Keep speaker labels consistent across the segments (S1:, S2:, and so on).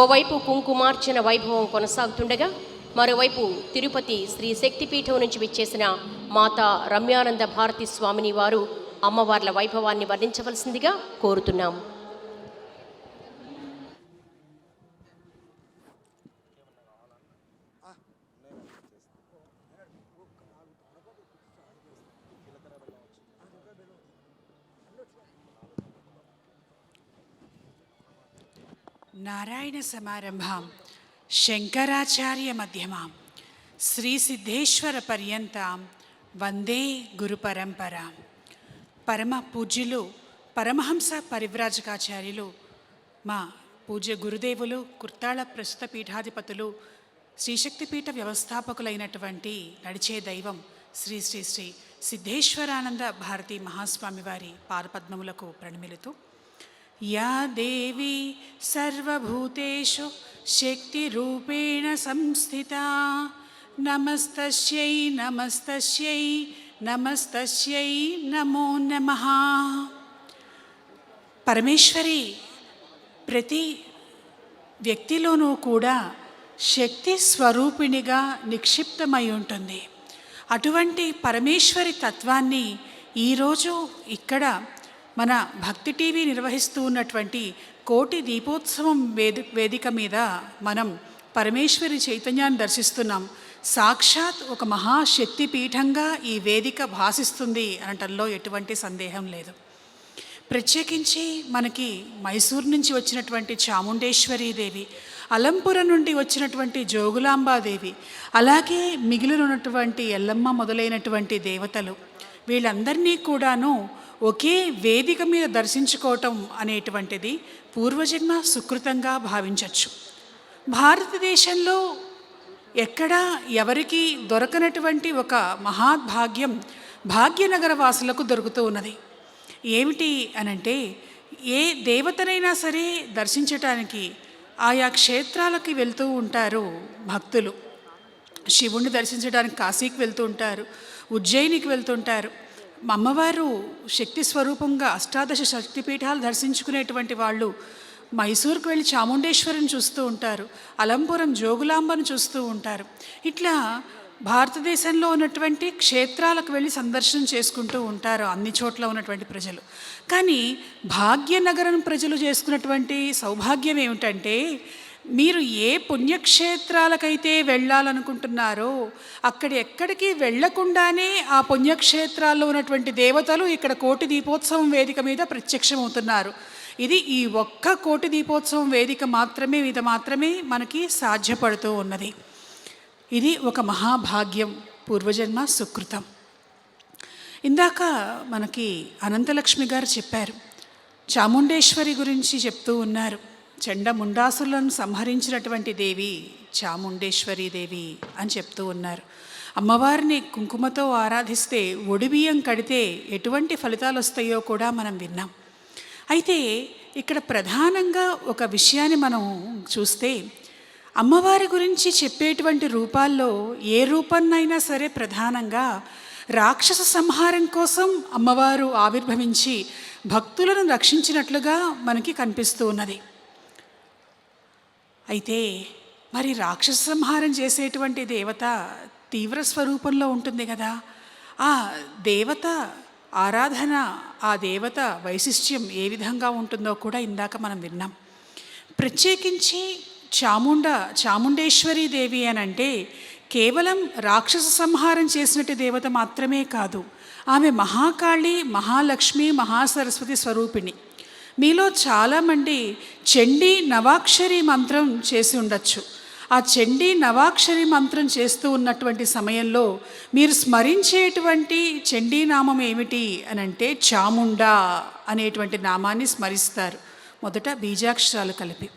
S1: ఓవైపు కుంకుమార్చన వైభవం కొనసాగుతుండగా మరోవైపు తిరుపతి శ్రీ శక్తిపీఠం నుంచి విచ్చేసిన మాతా రమ్యానంద భారతి స్వామిని వారు అమ్మవార్ల వైభవాన్ని వర్ణించవలసిందిగా కోరుతున్నాం.
S2: నారాయణ సమారంభాం శంకరాచార్య మధ్యమాం శ్రీ సిద్ధేశ్వర పర్యంత వందే గురు పరంపర పరమ పూజ్యులు పరమహంస పరివ్రాజకాచార్యులు మా పూజ్య గురుదేవులు కుర్తాళ ప్రస్తుత పీఠాధిపతులు శ్రీశక్తిపీఠ వ్యవస్థాపకులైనటువంటి నడిచే దైవం శ్రీ శ్రీ శ్రీ సిద్ధేశ్వరానంద భారతి మహాస్వామి వారి పాదపద్మములకు ప్రణమిలుతూ या देवी सर्वभूतेषु शक्तिरूपेण संस्थिता नमस्तस्यै नमस्तस्यै नमस्तस्यै नमो नमः పరమేశ్వరి ప్రతి వ్యక్తిలోనూ కూడా శక్తి స్వరూపిణిగా నిక్షిప్తమై ఉంటుంది అటువంటి పరమేశ్వరి తత్వాన్ని ఈరోజు ఇక్కడ మన భక్తి టీవీ నిర్వహిస్తూ ఉన్నటువంటి కోటి దీపోత్సవం వేది వేదిక మీద మనం పరమేశ్వరి చైతన్యాన్ని దర్శిస్తున్నాం. సాక్షాత్ ఒక మహాశక్తి పీఠంగా ఈ వేదిక భాసిస్తుంది అనటంలో ఎటువంటి సందేహం లేదు. ప్రత్యేకించి మనకి మైసూర్ నుంచి వచ్చినటువంటి చాముండేశ్వరీదేవి అలంపుర నుండి వచ్చినటువంటి జోగులాంబాదేవి అలాగే మిగిలినటువంటి ఎల్లమ్మ మొదలైనటువంటి దేవతలు వీళ్ళందరినీ కూడాను ఒకే వేదిక మీద దర్శించుకోవటం అనేటువంటిది పూర్వజన్మ సుకృతంగా భావించవచ్చు భారతదేశంలో ఎక్కడా ఎవరికి దొరకనటువంటి ఒక మహాభాగ్యం భాగ్యనగర వాసులకు దొరుకుతూ ఉన్నది. ఏమిటి అనంటే ఏ దేవతనైనా సరే దర్శించటానికి ఆయా క్షేత్రాలకి వెళ్తూ ఉంటారు భక్తులు. శివుణ్ణి దర్శించడానికి కాశీకి వెళ్తూ ఉంటారు ఉజ్జయినికి వెళ్తుంటారు అమ్మవారు శక్తి స్వరూపంగా అష్టాదశ శక్తిపీఠాలు దర్శించుకునేటువంటి వాళ్ళు మైసూర్కు వెళ్ళి చాముండేశ్వరిని చూస్తూ ఉంటారు అలంపురం జోగులాంబను చూస్తూ ఉంటారు. ఇట్లా భారతదేశంలో ఉన్నటువంటి క్షేత్రాలకు వెళ్ళి సందర్శనం చేసుకుంటూ ఉంటారు అన్ని చోట్ల ఉన్నటువంటి ప్రజలు. కానీ భాగ్యనగరం ప్రజలు చేసుకున్నటువంటి సౌభాగ్యం ఏమిటంటే మీరు ఏ పుణ్యక్షేత్రాలకైతే వెళ్ళాలనుకుంటున్నారో అక్కడ ఎక్కడికి వెళ్ళకుండానే ఆ పుణ్యక్షేత్రాల్లో ఉన్నటువంటి దేవతలు ఇక్కడ కోటి దీపోత్సవం వేదిక మీద ప్రత్యక్షమవుతున్నారు. ఇది ఈ ఒక్క కోటి దీపోత్సవం వేదిక మాత్రమే మీద మాత్రమే మనకి సాధ్యపడుతూ ఉన్నది. ఇది ఒక మహాభాగ్యం పూర్వజన్మ సుకృతం. ఇందాక మనకి అనంతలక్ష్మి గారు చెప్పారు చాముండేశ్వరి గురించి చెప్తూ ఉన్నారు. చండముండాసులను సంహరించినటువంటి దేవి చాముండేశ్వరి దేవి అని చెప్తూ ఉన్నారు. అమ్మవారిని కుంకుమతో ఆరాధిస్తే ఒడిబియ్యం కడితే ఎటువంటి ఫలితాలు వస్తాయో కూడా మనం విన్నాం. అయితే ఇక్కడ ప్రధానంగా ఒక విషయాన్ని మనం చూస్తే అమ్మవారి గురించి చెప్పేటువంటి రూపాల్లో ఏ రూపాన్నైనా సరే ప్రధానంగా రాక్షస సంహారం కోసం అమ్మవారు ఆవిర్భవించి భక్తులను రక్షించినట్లుగా మనకి కనిపిస్తూ ఉన్నది. అయితే మరి రాక్షస సంహారం చేసేటువంటి దేవత తీవ్ర స్వరూపంలో ఉంటుంది కదా. ఆ దేవత ఆరాధన ఆ దేవత వైశిష్ట్యం ఏ విధంగా ఉంటుందో కూడా ఇందాక మనం విన్నాం. ప్రత్యేకించి చాముండ చాముండేశ్వరి దేవి అని అంటే కేవలం రాక్షస సంహారం చేసినట్టు దేవత మాత్రమే కాదు. ఆమె మహాకాళి మహాలక్ష్మి మహాసరస్వతి స్వరూపిణి. మీలో చాలామంది చండీ నవాక్షరి మంత్రం చేసి ఉండొచ్చు. ఆ చండీ నవాక్షరి మంత్రం చేస్తూ ఉన్నటువంటి సమయంలో మీరు స్మరించేటువంటి చండీ నామం ఏమిటి అని అంటే చాముండా అనేటువంటి నామాన్ని స్మరిస్తారు. మొదట బీజాక్షరాలు కలిపి.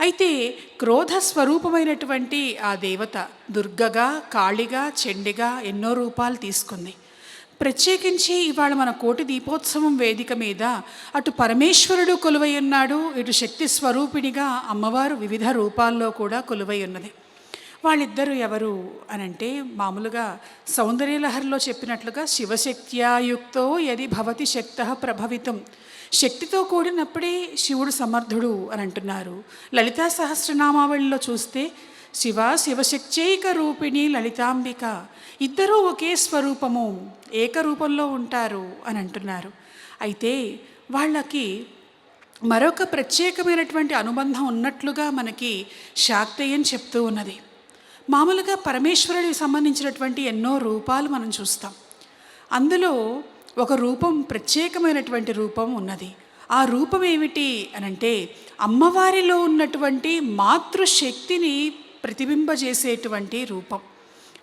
S2: అయితే క్రోధ స్వరూపమైనటువంటి ఆ దేవత దుర్గగా కాళిగా చెండిగా ఎన్నో రూపాలు తీసుకుంది. ప్రత్యేకించి ఇవాళ మన కోటి దీపోత్సవం వేదిక మీద అటు పరమేశ్వరుడు కొలువై ఉన్నాడు ఇటు శక్తి స్వరూపిణిగా అమ్మవారు వివిధ రూపాల్లో కూడా కొలువై ఉన్నది. వాళ్ళిద్దరూ ఎవరు అనంటే మామూలుగా సౌందర్యలహరిలో చెప్పినట్లుగా శివశక్త్యాయుక్తో యది భవతి శక్త ప్రభవితం. శక్తితో కూడినప్పుడే శివుడు సమర్థుడు అని అంటున్నారు. లలితా సహస్రనామావళిలో చూస్తే శివ శివశక్త్యైక రూపిణి లలితాంబిక. ఇద్దరూ ఒకే స్వరూపము ఏకరూపంలో ఉంటారు అని అంటున్నారు. అయితే వాళ్ళకి మరొక ప్రత్యేకమైనటువంటి అనుబంధం ఉన్నట్లుగా మనకి శాక్తయ్యని చెప్తూ ఉన్నది. మామూలుగా పరమేశ్వరుడికి సంబంధించినటువంటి ఎన్నో రూపాలు మనం చూస్తాం. అందులో ఒక రూపం ప్రత్యేకమైనటువంటి రూపం ఉన్నది. ఆ రూపం ఏమిటి అనంటే అమ్మవారిలో ఉన్నటువంటి మాతృశక్తిని ప్రతిబింబజేసేటువంటి రూపం.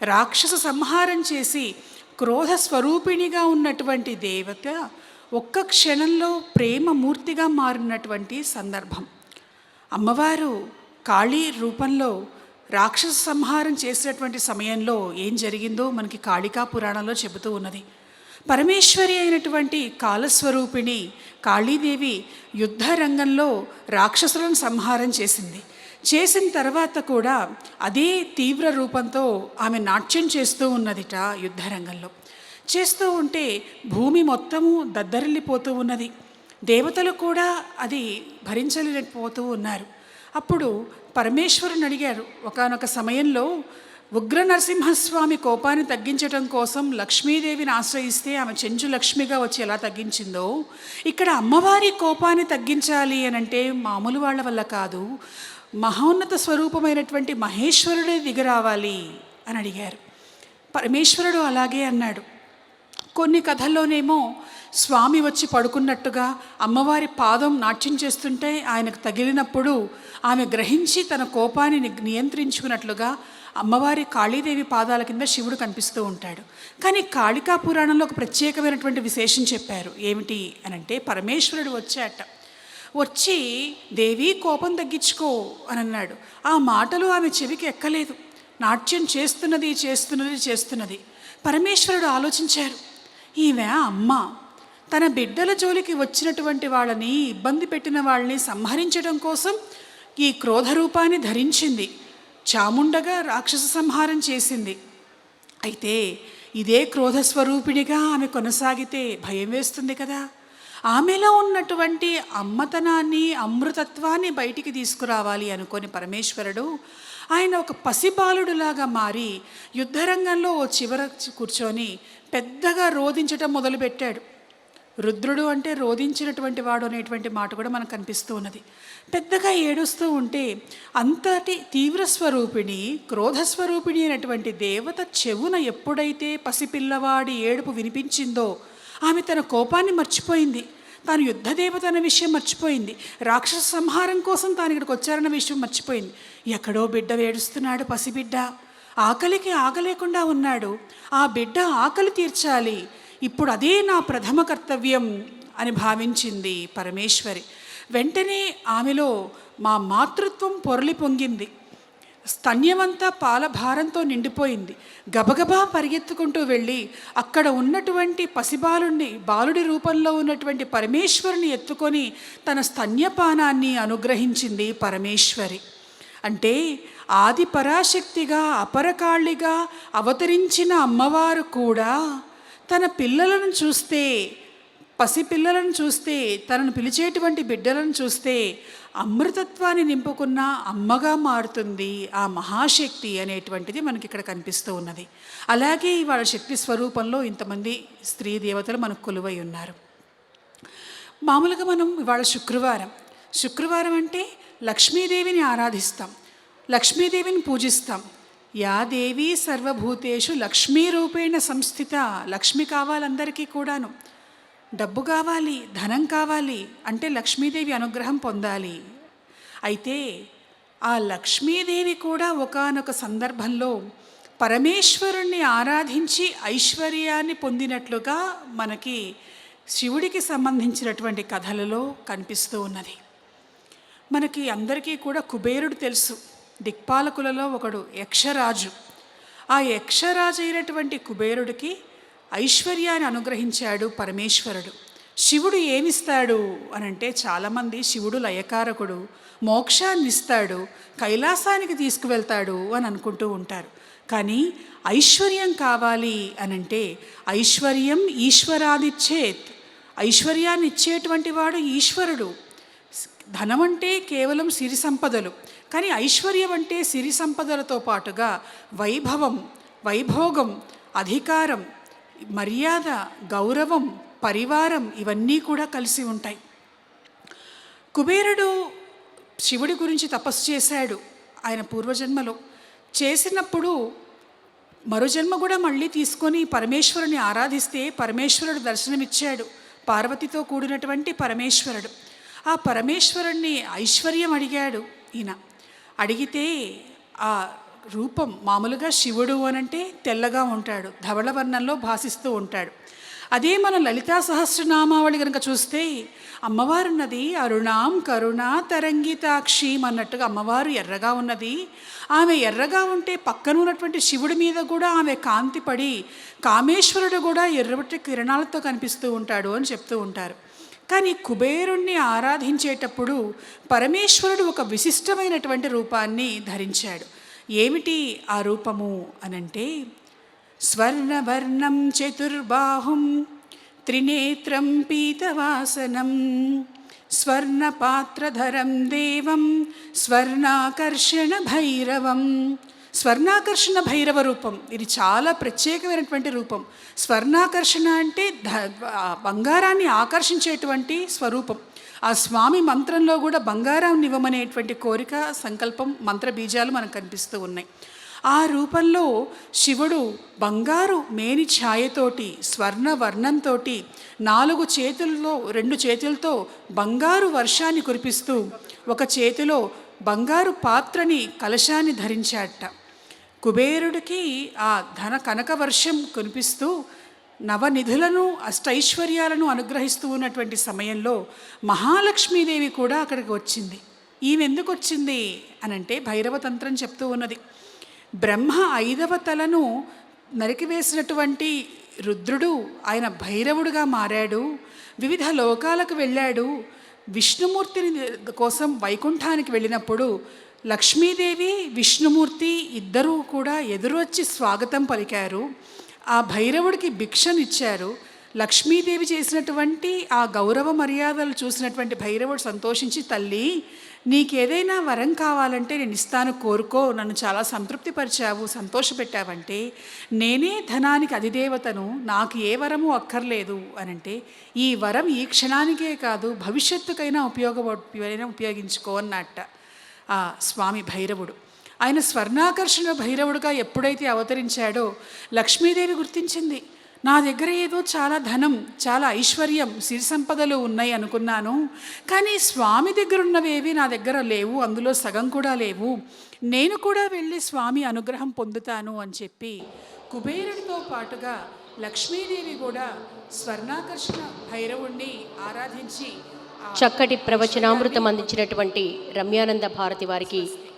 S2: రాక్షస సంహారం చేసి క్రోధ స్వరూపిణిగా ఉన్నటువంటి దేవత ఒక్క క్షణంలో ప్రేమమూర్తిగా మారినటువంటి సందర్భం. అమ్మవారు కాళీ రూపంలో రాక్షస సంహారం చేసినటువంటి సమయంలో ఏం జరిగిందో మనకి కాళికా పురాణంలో చెబుతూ ఉన్నది. పరమేశ్వరి అయినటువంటి కాలస్వరూపిణి కాళీదేవి యుద్ధ రంగంలో రాక్షసులను సంహారం చేసింది. చేసిన తర్వాత కూడా అదే తీవ్ర రూపంతో ఆమె నాట్యం చేస్తూ ఉన్నదిట యుద్ధరంగంలో. చేస్తూ ఉంటే భూమి మొత్తము దద్దరిల్లిపోతూ ఉన్నది. దేవతలు కూడా అది భరించలేకపోతూ ఉన్నారు. అప్పుడు పరమేశ్వరుని అడిగారు ఒకానొక సమయంలో ఉగ్ర నరసింహస్వామి కోపాన్ని తగ్గించటం కోసం లక్ష్మీదేవిని ఆశ్రయిస్తే ఆమె చెంచు లక్ష్మిగా వచ్చి ఎలా తగ్గించిందో? ఇక్కడ అమ్మవారి కోపాన్ని తగ్గించాలి అని అంటే మామూలు వాళ్ళ వల్ల కాదు. మహోన్నత స్వరూపమైనటువంటి మహేశ్వరుడే దిగరావాలి అని అడిగారు. పరమేశ్వరుడు అలాగే అన్నాడు. కొన్ని కథల్లోనేమో స్వామి వచ్చి పడుకున్నట్టుగా అమ్మవారి పాదం నాట్యం చేస్తుంటే ఆయనకు తగిలినప్పుడు ఆమె గ్రహించి తన కోపాన్ని నియంత్రించుకున్నట్లుగా అమ్మవారి కాళీదేవి పాదాల కింద శివుడు కనిపిస్తూ ఉంటాడు. కానీ కాళికా పురాణంలో ఒక ప్రత్యేకమైనటువంటి విశేషం చెప్పారు. ఏమిటి అనంటే పరమేశ్వరుడు వచ్చాట. వచ్చి దేవి కోపం తగ్గించుకో అని అన్నాడు ఆ మాటలు ఆమె చెవికి ఎక్కలేదు. నాట్యం చేస్తున్నది చేస్తున్నది చేస్తున్నది. పరమేశ్వరుడు ఆలోచించారు. ఈమె అమ్మ. తన బిడ్డల జోలికి వచ్చినటువంటి వాళ్ళని ఇబ్బంది పెట్టిన వాళ్ళని సంహరించడం కోసం ఈ క్రోధ రూపాన్ని ధరించింది. చాముండగా రాక్షస సంహారం చేసింది. అయితే ఇదే క్రోధ స్వరూపిణిగా ఆమె కొనసాగితే భయం వేస్తుంది కదా. ఆమెలో ఉన్నటువంటి అమ్మతనాన్ని అమృతత్వాన్ని బయటికి తీసుకురావాలి అనుకొని పరమేశ్వరుడు ఆయన ఒక పసిబాలుడులాగా మారి యుద్ధరంగంలో ఓ చివర కూర్చొని పెద్దగా రోధించటం మొదలుపెట్టాడు. రుద్రుడు అంటే రోధించినటువంటి వాడు అనేటువంటి మాట కూడా మనకు కనిపిస్తూ ఉన్నది. పెద్దగా ఏడుస్తూ ఉంటే అంతటి తీవ్ర స్వరూపిణి క్రోధ స్వరూపిణి అయినటువంటి దేవత చెవున ఎప్పుడైతే పసిపిల్లవాడి ఏడుపు వినిపించిందో ఆమె తన కోపాన్ని మర్చిపోయింది. తాను యుద్ధ దేవత విషయం మర్చిపోయింది. రాక్షస సంహారం కోసం తాను ఇక్కడికి వచ్చారన్న విషయం మర్చిపోయింది. ఎక్కడో బిడ్డ వేడుస్తున్నాడు పసిబిడ్డ. ఆకలికి ఆగలేకుండా ఉన్నాడు. ఆ బిడ్డ ఆకలి తీర్చాలి. ఇప్పుడు అదే నా ప్రథమ కర్తవ్యం అని భావించింది పరమేశ్వరి. వెంటనే ఆమెలో మా మాతృత్వం పొరలి పొంగింది. స్తన్యమంతా పాలభారంతో నిండిపోయింది. గబగబా పరిగెత్తుకుంటూ వెళ్ళి అక్కడ ఉన్నటువంటి పసిబాలుణ్ణి బాలుడి రూపంలో ఉన్నటువంటి పరమేశ్వరుని ఎత్తుకొని తన స్తన్యపానాన్ని అనుగ్రహించింది పరమేశ్వరి. అంటే ఆది పరాశక్తిగా అపరకాళిగా అవతరించిన అమ్మవారు కూడా తన పిల్లలను చూస్తే పసిపిల్లలను చూస్తే తనను పిలిచేటువంటి బిడ్డలను చూస్తే అమృతత్వాన్ని నింపుకున్న అమ్మగా మారుతుంది ఆ మహాశక్తి అనేటువంటిది మనకి ఇక్కడ కనిపిస్తూ ఉన్నది. అలాగే ఇవాళ శక్తి స్వరూపంలో ఇంతమంది స్త్రీ దేవతలు మనకు కొలువై ఉన్నారు. మామూలుగా మనం ఇవాళ శుక్రవారం. శుక్రవారం అంటే లక్ష్మీదేవిని ఆరాధిస్తాం. లక్ష్మీదేవిని పూజిస్తాం. యా దేవి సర్వభూతేషు లక్ష్మీ రూపేణ సంస్థిత లక్ష్మి కావాలందరికీ కూడాను. డబ్బు కావాలి ధనం కావాలి అంటే లక్ష్మీదేవి అనుగ్రహం పొందాలి. అయితే ఆ లక్ష్మీదేవి కూడా ఒకానొక సందర్భంలో పరమేశ్వరుణ్ణి ఆరాధించి ఐశ్వర్యాన్ని పొందినట్లుగా మనకి శివుడికి సంబంధించినటువంటి కథలలో కనిపిస్తూ ఉన్నది. మనకి అందరికీ కూడా కుబేరుడు తెలుసు. దిక్పాలకులలో ఒకడు యక్షరాజు. ఆ యక్షరాజు అయినటువంటి కుబేరుడికి ఐశ్వర్యాన్ని అనుగ్రహించాడు పరమేశ్వరుడు. శివుడు ఏమిస్తాడు అనంటే చాలామంది శివుడు లయకారకుడు మోక్షాన్ని ఇస్తాడు కైలాసానికి తీసుకువెళ్తాడు అని అనుకుంటూ ఉంటారు. కానీ ఐశ్వర్యం కావాలి అనంటే ఐశ్వర్యం ఈశ్వరాదిచ్చేత్ ఐశ్వర్యాన్ని ఇచ్చేటువంటి వాడు ఈశ్వరుడు. ధనం అంటే కేవలం సిరి సంపదలు కానీ ఐశ్వర్యం అంటే సిరి సంపదలతో పాటుగా వైభవం వైభోగం అధికారం మర్యాద గౌరవం పరివారం ఇవన్నీ కూడా కలిసి ఉంటాయి. కుబేరుడు శివుడి గురించి తపస్సు చేశాడు ఆయన పూర్వజన్మలో. చేసినప్పుడు మరో జన్మ కూడా మళ్ళీ తీసుకొని పరమేశ్వరుని ఆరాధిస్తే పరమేశ్వరుడు దర్శనమిచ్చాడు పార్వతితో కూడినటువంటి పరమేశ్వరుడు. ఆ పరమేశ్వరుణ్ణి ఐశ్వర్యం అడిగాడు ఈయన. అడిగితే ఆ రూపం మామూలుగా శివుడు అనంటే తెల్లగా ఉంటాడు ధవళ వర్ణంలో భాసిస్తూ ఉంటాడు. అదే మన లలితా సహస్రనామావళి కనుక చూస్తే అమ్మవారు ఉన్నది అరుణాం కరుణా తరంగితాక్షీం అన్నట్టుగా అమ్మవారు ఎర్రగా ఉన్నది. ఆమె ఎర్రగా ఉంటే పక్కన ఉన్నటువంటి శివుడి మీద కూడా ఆమె కాంతి పడి కామేశ్వరుడు కూడా ఎర్రబట్టి కిరణాలతో కనిపిస్తూ ఉంటాడు అని చెప్తూ ఉంటారు. కానీ కుబేరుణ్ణి ఆరాధించేటప్పుడు పరమేశ్వరుడు ఒక విశిష్టమైనటువంటి రూపాన్ని ధరించాడు. ఏమిటి ఆ రూపము అనంటే స్వర్ణవర్ణం చతుర్బాహుం త్రినేత్రం పీతవాసనం స్వర్ణపాత్రధరం దేవం స్వర్ణాకర్షణ భైరవం. స్వర్ణాకర్షణ భైరవ రూపం ఇది చాలా ప్రత్యేకమైనటువంటి రూపం. స్వర్ణాకర్షణ అంటే ధ బంగారాన్ని ఆకర్షించేటువంటి స్వరూపం. ఆ స్వామి మంత్రంలో కూడా బంగారాన్ని ఇవ్వమనేటువంటి కోరిక సంకల్పం మంత్ర బీజాలు మనకు కనిపిస్తూ ఉన్నాయి. ఆ రూపంలో శివుడు బంగారు మేని ఛాయతోటి స్వర్ణ వర్ణంతో నాలుగు చేతుల్లో రెండు చేతులతో బంగారు వర్షాన్ని కురిపిస్తూ ఒక చేతిలో బంగారు పాత్రని కలశాన్ని ధరించాట కుబేరుడికి ఆ ధన కనక వర్షం కురిపిస్తూ నవనిధులను అష్టైశ్వర్యాలను అనుగ్రహిస్తూ ఉన్నటువంటి సమయంలో మహాలక్ష్మీదేవి కూడా అక్కడికి వచ్చింది. ఈమె ఎందుకు వచ్చింది అనంటే భైరవ తంత్రం చెప్తూ ఉన్నది. బ్రహ్మ ఐదవ తలను నరికివేసినటువంటి రుద్రుడు ఆయన భైరవుడుగా మారాడు. వివిధ లోకాలకు వెళ్ళాడు. విష్ణుమూర్తిని కోసం వైకుంఠానికి వెళ్ళినప్పుడు లక్ష్మీదేవి విష్ణుమూర్తి ఇద్దరూ కూడా ఎదురొచ్చి స్వాగతం పలికారు. ఆ భైరవుడికి భిక్షనిచ్చారు. లక్ష్మీదేవి చేసినటువంటి ఆ గౌరవ మర్యాదలు చూసినటువంటి భైరవుడు సంతోషించి తల్లి నీకేదైనా వరం కావాలంటే నేను ఇస్తాను కోరుకో నన్ను చాలా సంతృప్తిపరిచావు సంతోషపెట్టావంటే నేనే ధనానికి అధిదేవతను నాకు ఏ వరము అక్కర్లేదు అని అంటే ఈ వరం ఈ క్షణానికే కాదు భవిష్యత్తుకైనా ఉపయోగపడిన ఉపయోగించుకో అన్నట్ట ఆ స్వామి భైరవుడు. ఆయన స్వర్ణాకర్షణ భైరవుడుగా ఎప్పుడైతే అవతరించాడో లక్ష్మీదేవి గుర్తించింది. నా దగ్గర ఏదో చాలా ధనం చాలా ఐశ్వర్యం సిరి సంపదలు ఉన్నాయి అనుకున్నాను. కానీ స్వామి దగ్గర ఉన్నవేవి నా దగ్గర లేవు అందులో సగం కూడా లేవు. నేను కూడా వెళ్ళి స్వామి అనుగ్రహం పొందుతాను అని చెప్పి కుబేరుడితో పాటుగా లక్ష్మీదేవి కూడా స్వర్ణాకర్షణ భైరవుణ్ణి ఆరాధించి
S1: చక్కటి ప్రవచనామృతం అందించినటువంటి రమ్యానంద భారతి వారికి